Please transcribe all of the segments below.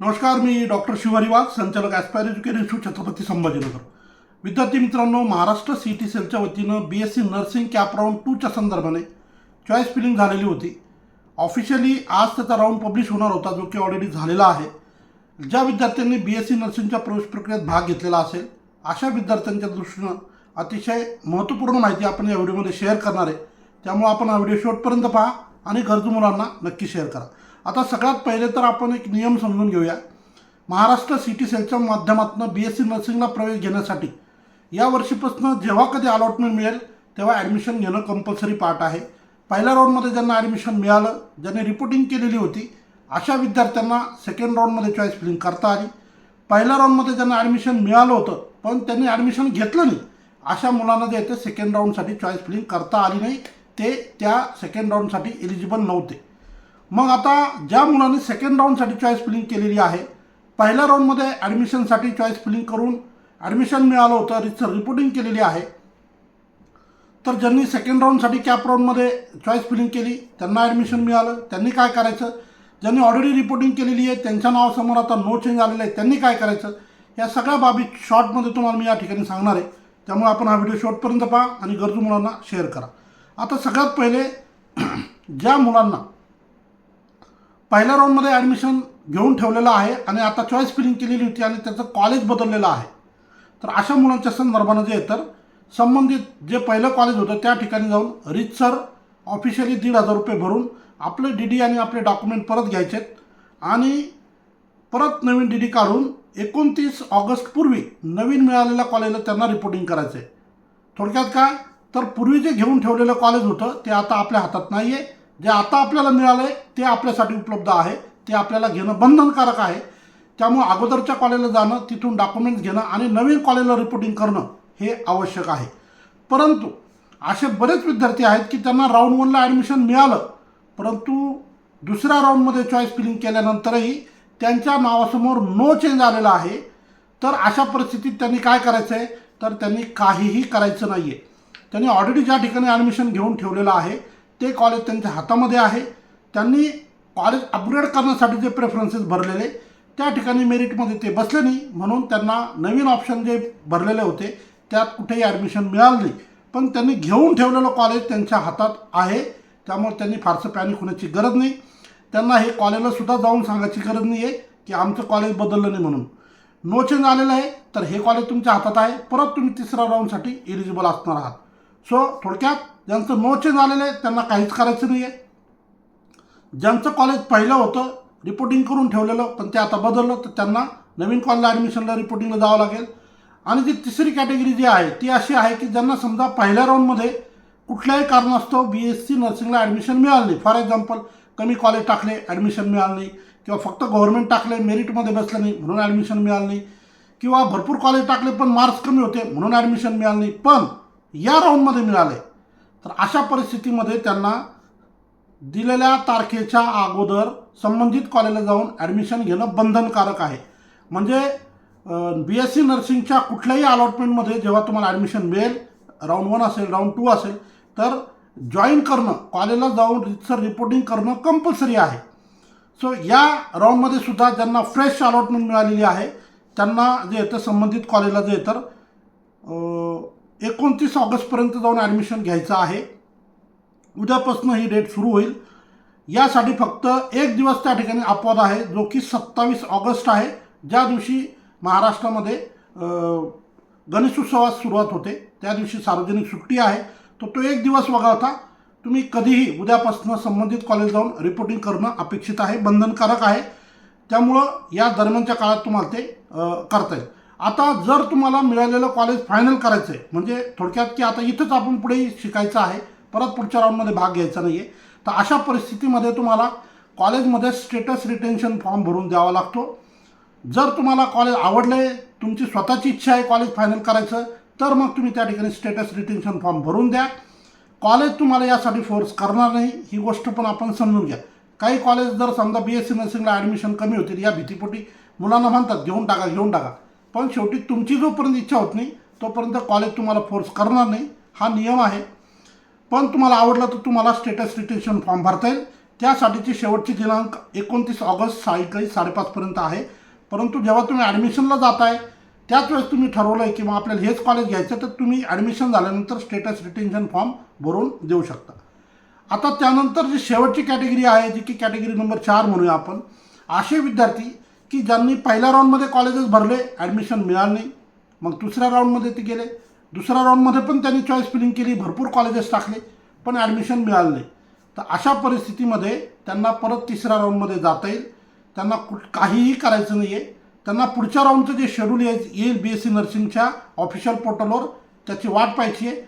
नमस्कार मी डॉक्टर शिवारी वाघ संचालक aspire education institute Chhatrapati Sambhajinagar. विद्यार्थी मित्रांनो महाराष्ट्र सी टी सेलच्या वतीनं B S C nursing CAP round टूच्या संदर्भाने चॉईस फिलिंग झालेली होती. ऑफिशियली आज त्याचा राऊंड पब्लिश होणार होता जो की ऑलरेडी झालेला आहे. ज्या विद्यार्थ्यांनी बी एस सी नर्सिंगच्या प्रवेश प्रक्रियेत भाग घेतलेला असेल अशा विद्यार्थ्यांच्या दृष्टीनं अतिशय महत्त्वपूर्ण माहिती आपण या व्हिडिओमध्ये शेअर करणार आहे. त्यामुळे आपण हा व्हिडिओ शेवटपर्यंत पहा आणि गरजू मुलांना नक्की शेअर करा. आता सगळ्यात पहिले तर आपण एक नियम समजून घेऊया. महाराष्ट्र सिटी सेलच्या माध्यमातून बी एस सी नर्सिंगला प्रवेश घेण्यासाठी या वर्षीपासून जेव्हा कधी अलॉटमेंट मिळेल तेव्हा ॲडमिशन घेणं कंपल्सरी पार्ट आहे. पहिल्या राऊंडमध्ये ज्यांना ॲडमिशन मिळालं ज्यांनी रिपोर्टिंग केलेली होती अशा विद्यार्थ्यांना सेकंड राऊंडमध्ये चॉईस फिलिंग करता आली. पहिल्या राऊंडमध्ये ज्यांना ॲडमिशन मिळालं होतं पण त्यांनी ॲडमिशन घेतलं नाही अशा मुलांना जे आहे ते सेकंड राऊंडसाठी चॉईस फिलिंग करता आली नाही. ते त्या सेकंड राऊंडसाठी एलिजिबल नव्हते. मग आता ज्या मुलांनी सेकंड राऊंडसाठी चॉईस फिलिंग केलेली आहे पहिल्या राऊंडमध्ये ॲडमिशनसाठी चॉईस फिलिंग करून ॲडमिशन मिळालं होतं रिच रिपोर्टिंग केलेली आहे. तर ज्यांनी सेकंड राऊंडसाठी कॅप राऊंडमध्ये चॉईस फिलिंग केली त्यांना ॲडमिशन मिळालं. त्यांनी काय करायचं? ज्यांनी ऑलरेडी रिपोर्टिंग केलेली आहे त्यांच्या नावासमोर आता नो चेंज आलेलं आहे त्यांनी काय करायचं? या सगळ्या बाबी शॉर्टमध्ये तुम्हाला मी या ठिकाणी सांगणार आहे. त्यामुळे आपण हा व्हिडिओ शॉर्टपर्यंत पहा आणि गरजू मुलांना शेअर करा. आता सगळ्यात पहिले ज्या मुलांना पहिल्या राऊंडमध्ये ॲडमिशन घेऊन ठेवलेलं आहे आणि आता चॉईस फिलिंग केलेली होती आणि त्याचं कॉलेज बदललेलं आहे. तर अशा मुलांच्या संदर्भानं जे तर संबंधित जे पहिलं कॉलेज होतं त्या ठिकाणी जाऊन रितसर ऑफिशियली दीड हजार रुपये भरून आपले डी डी आणि आपले डॉक्युमेंट परत घ्यायचेत आणि परत नवीन डी डी काढून एकोणतीस ऑगस्टपूर्वी नवीन मिळालेल्या कॉलेजला त्यांना रिपोर्टिंग करायचं आहे थोडक्यात काय? तर पूर्वी जे घेऊन ठेवलेलं कॉलेज होतं ते आता आपल्या हातात नाही आहे जे आता आपल्याला मिळालं आहे ते आपल्यासाठी उपलब्ध आहे. ते आपल्याला घेणं बंधनकारक आहे. त्यामुळे अगोदरच्या कॉलेजला जाणं तिथून डॉक्युमेंट्स घेणं आणि नवीन कॉलेजला रिपोर्टिंग करणं हे आवश्यक आहे. परंतु असे बरेच विद्यार्थी आहेत की त्यांना राऊंड वनला ॲडमिशन मिळालं परंतु दुसऱ्या राऊंडमध्ये चॉईस फिलिंग केल्यानंतरही त्यांच्या नावासमोर नो चेंज आलेला आहे. तर अशा परिस्थितीत त्यांनी काय करायचं आहे तर त्यांनी काहीही करायचं नाही आहे त्यांनी ऑलरेडी ज्या ठिकाणी ॲडमिशन घेऊन ठेवलेलं आहे ते कॉलेज त्यांच्या हातामध्ये आहे. त्यांनी कॉलेज अपग्रेड करण्यासाठी जे प्रेफरन्सेस भरलेले त्या ठिकाणी मेरिटमध्ये ते बसले नाही. म्हणून त्यांना नवीन ऑप्शन जे भरलेले होते त्यात कुठेही ॲडमिशन मिळालं नाही. पण त्यांनी घेऊन ठेवलेलं कॉलेज त्यांच्या हातात आहे. त्यामुळे त्यांनी फारसं पॅनिक होण्याची गरज नाही. त्यांना हे कॉलेजला सुद्धा जाऊन सांगायची गरज नाही आहे की आमचं कॉलेज बदललं नाही म्हणून. नो चेंज आलेलं आहे तर हे कॉलेज तुमच्या हातात आहे. परत तुम्ही तिसऱ्या राऊंडसाठी एलिजिबल असणार आहात. सो थोडक्यात ज्यांचं नो चेंज आलेलं आहे त्यांना काहीच करायचं नाही आहे ज्यांचं कॉलेज पहिलं होतं रिपोर्टिंग करून ठेवलेलं पण ते आता बदललं तर त्यांना नवीन कॉलेजला ॲडमिशनला रिपोर्टिंगला जावं लागेल. आणि जी तिसरी कॅटेगरी जी आहे ती अशी आहे की ज्यांना समजा पहिल्या राऊंडमध्ये कुठल्याही कारणास्तव बी एस सी नर्सिंगला ॲडमिशन मिळालं नाही. फॉर एक्झाम्पल कमी कॉलेज टाकले ॲडमिशन मिळालं नाही. किंवा फक्त गव्हर्नमेंट टाकले मेरिटमध्ये बसलं नाही म्हणून ॲडमिशन मिळालं नाही. किंवा भरपूर कॉलेज टाकले पण मार्क्स कमी होते म्हणून ॲडमिशन मिळालं नाही. पण या राऊंडमध्ये मिळाले. तर अशा परिस्थितीमध्ये त्यांना दिलेल्या तारखेच्या अगोदर संबंधित कॉलेजला जाऊन ॲडमिशन घेणं बंधनकारक आहे. म्हणजे बी एस सी नर्सिंगच्या कुठल्याही अलॉटमेंटमध्ये जेव्हा तुम्हाला ॲडमिशन मिळेल राऊंड वन असेल राऊंड टू असेल तर जॉईन करणं कॉलेजला जाऊन रितसर रिपोर्टिंग करणं कंपल्सरी आहे. सो या राऊंडमध्ये सुद्धा ज्यांना फ्रेश अलॉटमेंट मिळालेली आहे त्यांना जे येतं संबंधित कॉलेजला जे तर एकोणतीस ऑगस्टपर्यंत जाऊन ॲडमिशन घ्यायचं आहे. उद्यापासून ही डेट सुरू होईल. यासाठी फक्त एक दिवस त्या ठिकाणी अपवाद आहे जो की सत्तावीस ऑगस्ट आहे. ज्या दिवशी महाराष्ट्रामध्ये गणेशोत्सवास सुरुवात होते त्या दिवशी सार्वजनिक सुट्टी आहे. तर तो एक दिवस वगळता तुम्ही कधीही उद्यापासून संबंधित कॉलेज जाऊन रिपोर्टिंग करणं अपेक्षित आहे बंधनकारक आहे. त्यामुळं या दरम्यानच्या काळात तुम्हाला ते करता येईल. आता जर तुम्हाला मिळालेलं कॉलेज फायनल करायचं आहे म्हणजे थोडक्यात की आता इथंच आपण पुढे शिकायचं आहे परत पुढच्या राऊंडमध्ये भाग घ्यायचा नाही आहे तर अशा परिस्थितीमध्ये तुम्हाला कॉलेजमध्ये स्टेटस रिटेन्शन फॉर्म भरून द्यावा लागतो. जर तुम्हाला कॉलेज आवडलं आहे तुमची स्वतःची इच्छा आहे कॉलेज फायनल करायचं तर मग तुम्ही त्या ठिकाणी स्टेटस रिटेन्शन फॉर्म भरून द्या. कॉलेज तुम्हाला यासाठी फोर्स करणार नाही ही गोष्ट पण आपण समजून घ्या. काही कॉलेज जर समजा बी एस सी नर्सिंगला ॲडमिशन कमी होतील या भीतीपोटी मुलांना म्हणतात घेऊन टाका घेऊन टाका. पण शेवटी तुमची जोपर्यंत इच्छा होत नाही तोपर्यंत कॉलेज तुम्हाला फोर्स करणार नाही. हा नियम आहे. पण तुम्हाला आवडला तर तुम्हाला स्टेटस रिटेन्शन फॉर्म भरता येईल. त्यासाठीची शेवटची दिनांक एकोणतीस ऑगस्ट सायंकाळी साडेपाचपर्यंत आहे. परंतु जेव्हा तुम्ही ॲडमिशनला जाताय त्याच वेळेस तुम्ही ठरवलं आहे किंवा आपल्याला हेच कॉलेज घ्यायचं तर तुम्ही ॲडमिशन झाल्यानंतर स्टेटस रिटेन्शन फॉर्म भरून देऊ शकता. आता त्यानंतर जी शेवटची कॅटेगरी आहे जी की कॅटेगरी नंबर चार म्हणूया आपण असे विद्यार्थी की ज्यांनी पहिल्या राऊंडमध्ये कॉलेजेस भरले ॲडमिशन मिळालं नाही. मग दुसऱ्या राऊंडमध्ये ते गेले. दुसऱ्या राऊंडमध्ये पण त्यांनी चॉईस फिलिंग केली भरपूर कॉलेजेस टाकले पण ॲडमिशन मिळालं नाही. तर अशा परिस्थितीमध्ये त्यांना परत तिसऱ्या राऊंडमध्ये जाता येईल. त्यांना कु काहीही करायचं नाही आहे त्यांना पुढच्या राऊंडचं जे शेड्यूल येईल येईल बी एस सी नर्सिंगच्या ऑफिशियल पोर्टलवर त्याची वाट पाहायची आहे.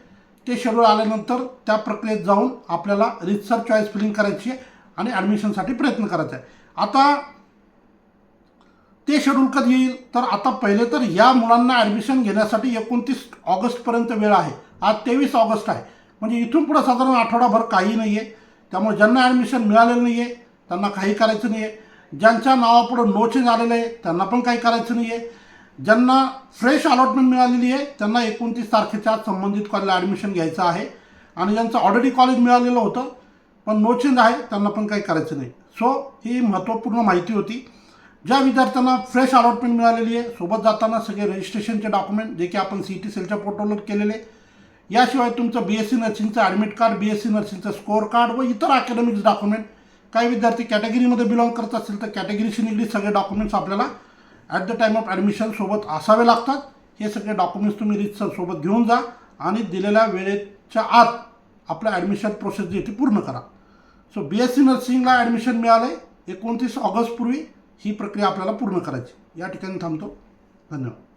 ते शेड्यूल आल्यानंतर त्या प्रक्रियेत जाऊन आपल्याला रितसर चॉईस फिलिंग करायची आहे आणि ॲडमिशनसाठी प्रयत्न करायचा आहे. आता ते शेड्यूल कधी येईल? तर आता पहिले तर या मुलांना ॲडमिशन घेण्यासाठी एकोणतीस ऑगस्टपर्यंत वेळ आहे. आज तेवीस ऑगस्ट आहे. म्हणजे इथून पुढं साधारण आठवडाभर काही नाही आहे त्यामुळे ज्यांना ॲडमिशन मिळालेलं नाही आहे त्यांना काही करायचं नाही आहे ज्यांच्या नावापुढं नो चेंज आलेलं आहे त्यांना पण काही करायचं नाही आहे ज्यांना फ्रेश अलॉटमेंट मिळालेली आहे त्यांना एकोणतीस तारखेच्या संबंधित कॉलेजला ॲडमिशन घ्यायचं आहे. आणि ज्यांचं ऑलरेडी कॉलेज मिळालेलं होतं पण नो चेंज आहे त्यांना पण काही करायचं नाही. सो ही महत्त्वपूर्ण माहिती होती. ज्या विद्यार्थ्यांना फ्रेश अलॉटमेंट मिळालेली आहे सोबत जाताना सगळे रजिस्ट्रेशनचे डॉक्युमेंट जे की आपण सी टी सेलच्या पोर्टलवर केलेले. याशिवाय तुमचं बी एस सी नर्सिंगचं admit card B S C नर्सिंगचं स्कोअर कार्ड व इतर अकॅडमिक्स डॉक्युमेंट काही विद्यार्थी कॅटेगरीमध्ये बिलॉंग करत असतील तर कॅटेगरीशी निगडीत सगळे डॉक्युमेंट्स आपल्याला at the time of admission सोबत असावे लागतात. हे सगळे डॉक्युमेंट्स तुम्ही रितसर सोबत घेऊन जा आणि दिलेल्या वेळेच्या आत आपलं ॲडमिशन प्रोसेस जी ती पूर्ण करा. सो बी एस सी नर्सिंगला ॲडमिशन मिळालं आहे एकोणतीस ऑगस्टपूर्वी ही प्रक्रिया आपल्याला पूर्ण करायची. या ठिकाणी थांबतो. धन्यवाद.